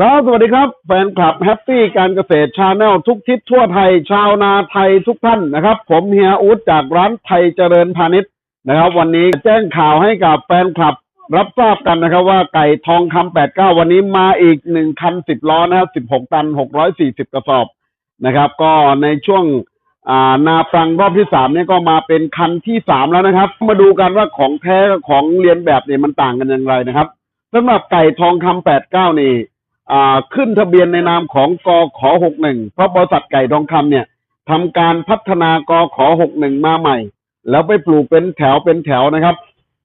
ครับ สวัสดีครับ แฟนคลับแฮปปี้การเกษตรชาแนลทุกทิศทั่วไทย ชาวนาไทยทุกท่านนะครับ ผมเฮียอู๊ดจากร้านไทยเจริญพาณิชย์นะครับ วันนี้แจ้งข่าวให้กับแฟนคลับ รับทราบกันนะครับ ว่าไก่ทองคำ89วันนี้มาอีกหนึ่งคันสิบล้อนะครับ16ตัน640กระสอบนะครับ ก็ในช่วงนาปรังรอบที่สามเนี่ยก็มาเป็นคันที่สามแล้วนะครับ มาดูกันว่าของแท้กับของเรียนแบบเนี่ยมันต่างกันอย่างไรนะครับสำหรับไก่ทองคำ89นี่ ขึ้นทะเบียนในนามของกขอหกหนึ่งเพราะบริษัทไก่ทองคำเนี่ยทำการพัฒนากขอหกหนึ่งมาใหม่ แล้วไปปลูกเป็นแถวเป็นแถวนะครับ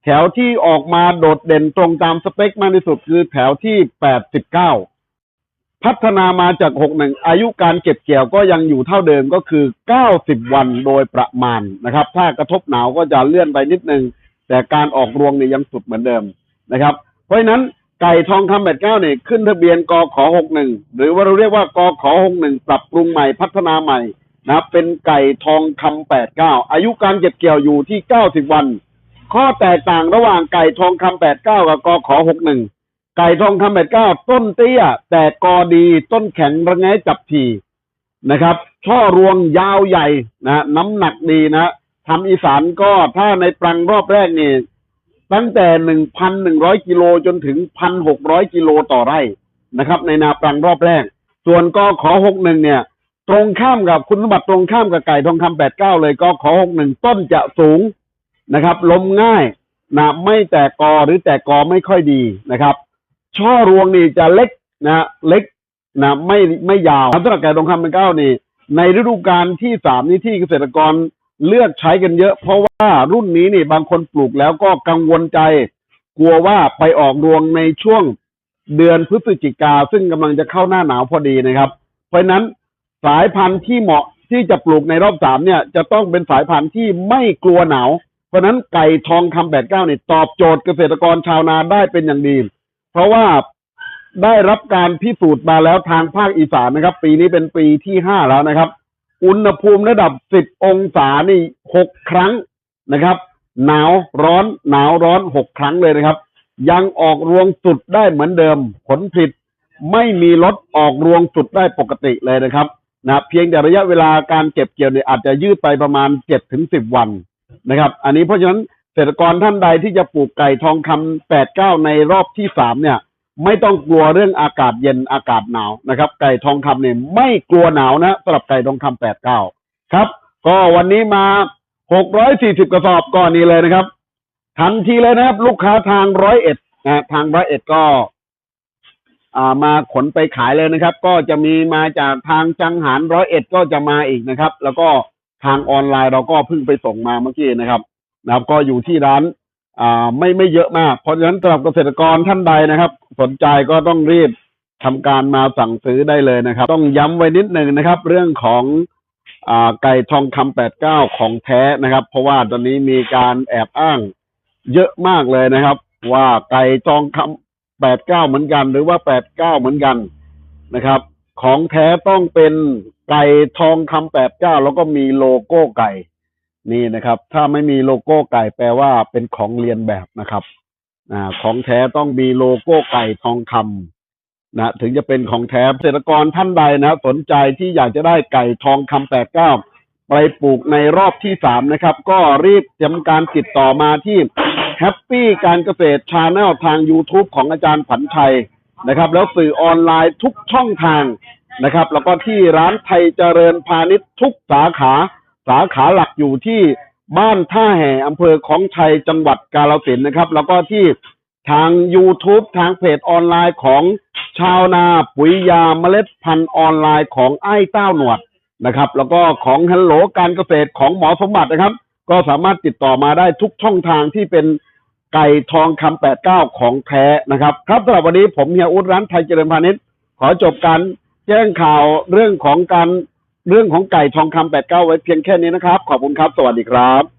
แถวที่ออกมาโดดเด่นตรงตามสเปคมากที่สุดคือแถวที่แปดสิบเก้าพัฒนามาจากหกหนึ่งอายุการเก็บเกี่ยวก็ยังอยู่เท่าเดิมก็คือเก้าสิบวันโดยประมาณนะครับ ถ้ากระทบหนาวก็จะเลื่อนไปนิดนึงแต่การออกรวงเนี่ยยังสุดเหมือนเดิมนะครับ เพราะฉะนั้น ไก่ทองคำแปดเก้าเนี่ยขึ้นทะเบียนกขหกหนึ่งหรือว่าเราเรียกว่ากขหกหนึ่งปรับปรุงใหม่พัฒนาใหม่นะครับเป็นไก่ทองคำแปดเก้าอายุการเก็บเกี่ยวอยู่ที่เก้าสิบวัน ข้อแตกต่างระหว่างไก่ทองคำแปดเก้ากับกขหกหนึ่งไก่ทองคำแปดเก้าต้นเตี้ย แต่กอดีต้นแข็งระแงจับทีนะครับ ช่อรวงยาวใหญ่นะน้ำหนักดีนะทำอีสานก็ถ้าในปรังรอบแรกนี่ ตั้งแต่หนึ่งพันหนึ่งร้อยกิโลจนถึงพันหกร้อยกิโลต่อไร่นะครับ ในนาปรังรอบแรก ส่วนกขอหกหนึ่งเนี่ย ตรงข้ามกับคุณสมบัติตรงข้ามกับไก่ทองคำแปดเก้าเลยกขอหกหนึ่งต้นจะสูงนะครับลมง่ายนะไม่แตกกอหรือแตกกอไม่ค่อยดีนะครับ ช่อรวงนี่จะเล็กนะเล็กนะไม่ไม่ยาวสำหรับไก่ทองคำแปดเก้านี่ ในฤดูกาลที่สามนี่ที่เกษตรกร เลือกใช้กันเยอะ เพราะว่ารุ่นนี้นี่บางคนปลูกแล้วก็กังวลใจ กลัวว่าไปออกรวงในช่วงเดือนพฤศจิกาซึ่งกำลังจะเข้าหน้าหนาวพอดีนะครับ เพราะนั้นสายพันธุ์ที่เหมาะที่จะปลูกในรอบสามเนี่ย จะต้องเป็นสายพันธุ์ที่ไม่กลัวหนาว เพราะฉะนั้นไก่ทองคำแปดเก้านี่ตอบโจทย์เกษตรกรชาวนาได้เป็นอย่างดี เพราะว่าได้รับการพิสูจน์มาแล้วทางภาคอีสานนะครับ ปีนี้เป็นปีที่ห้าแล้วนะครับ อุณหภูมิระดับ 10 องศานี่ 6 ครั้งนะครับ หนาวร้อนหนาวร้อน 6 ครั้งเลยนะครับ ยังออกรวงสุดได้เหมือนเดิม ผลผลิตไม่มีลดออกรวงสุดได้ปกติเลยนะครับนะเพียงแต่ระยะเวลาการเก็บเกี่ยวเนี่ยอาจจะยืดไปประมาณ7ถึง10วันนะครับ อันนี้เพราะฉะนั้นเกษตรกรท่านใดที่จะปลูกไก่ทองคำ8 9ในรอบที่3เนี่ย ไม่ต้องกลัวเรื่องอากาศเย็นอากาศหนาวนะครับ ไก่ทองคำเนี่ยไม่กลัวหนาวนะสำหรับไก่ทองคำแปดเก้าครับ ก็วันนี้มาหกร้อยสี่สิบกระสอบก่อนนี้เลยนะครับทันทีเลยนะครับ ลูกค้าทางร้อยเอ็ดนะทางร้อยเอ็ดก็ อ่ามาขนไปขายเลยนะครับ ก็จะมีมาจากทางจังหารร้อยเอ็ดก็จะมาอีกนะครับ แล้วก็ทางออนไลน์เราก็เพิ่งไปส่งมาเมื่อกี้นะครับ นะครับ ก็อยู่ที่ร้าน อ่าไม่ไม่เยอะมาก เพราะฉะนั้นสำหรับเกษตรกรท่านใดนะครับ สนใจก็ต้องรีบทำการมาสั่งซื้อได้เลยนะครับ ต้องย้ำไว้นิดหนึ่งนะครับ เรื่องของอ่าไก่ทองคำแปดเก้าของแท้นะครับ เพราะว่าตอนนี้มีการแอบอ้างเยอะมากเลยนะครับ ว่าไก่ทองคำแปดเก้าเหมือนกัน หรือว่าแปดเก้าเหมือนกันนะครับ ของแท้ต้องเป็นไก่ทองคำแปดเก้าแล้วก็มีโลโก้ไก่ นี่นะครับ ถ้าไม่มีโลโก้ไก่แปลว่าเป็นของเรียนแบบนะครับอของแท้ต้องมีโลโก้ไก่ทองคำนะถึงจะเป็นของแท้เกษตรกรท่านใดนะสนใจที่อยากจะได้ไก่ทองคำแปดเก้าไปปลูกในรอบที่สามนะครับ ก็รีบทำการติดต่อมาที่แฮปปี้การเกษตรชาแนลทาง YouTube ของอาจารย์ผันชัยนะครับ แล้วสื่อออนไลน์ทุกช่องทางนะครับ แล้วก็ที่ร้านไทยเจริญพาณิชย์ทุกสาขา สาขาหลักอยู่ที่บ้านท่าแห่อำเภอของชัยจังหวัดกาฬสินนะครับ แล้วก็ที่ทาง YouTube ทางเพจออนไลน์ของชาวนาปุ๋ยยาเมล็ดพันธุ์ออนไลน์ของไอ้เต้าหนวดนะครับ แล้วก็ของฮัลโหลการเกษตรของหมอสมบัตินะครับ ก็สามารถติดต่อมาได้ทุกช่องทางที่เป็นไก่ทองคำแปดเก้าของแท้นะครับ ครับสำหรับวันนี้ผมเฮียอุดร้านไทยเจริญพาณิชย์ขอจบการแจ้งข่าวเรื่องของการ เรื่องของไก่ทองคำแปดเก้าไว้เพียงแค่นี้นะครับ ขอบคุณครับ สวัสดีครับ